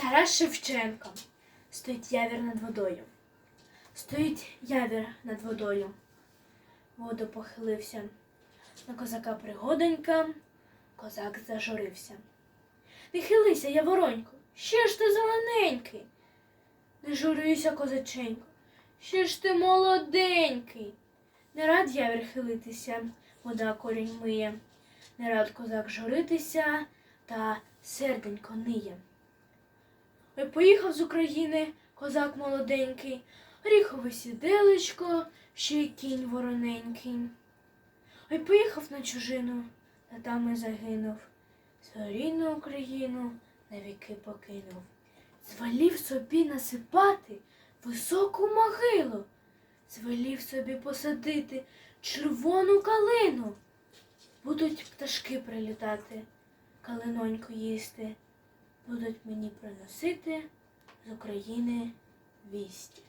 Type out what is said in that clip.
Тарас Шевченко. Стоїть явір над водою. Стоїть явір над водою. Воду похилився. На козака пригоденька, козак зажурився. Не хилися, яворонько, ще ж ти зелененький. Не журися, козаченько, ще ж ти молоденький. Не рад явір хилитися, вода корінь миє. Не рад козак журитися, та серденько ниє. Поїхав з України козак молоденький, Оріхове сіделечко, ще й кінь вороненький. Ой, поїхав на чужину, та там і загинув. Свою рідну Україну навіки покинув. Звелів собі насипати високу могилу, звелів собі посадити червону калину. Будуть пташки прилітати, калиноньку їсти, будуть мені приносити з України вісті.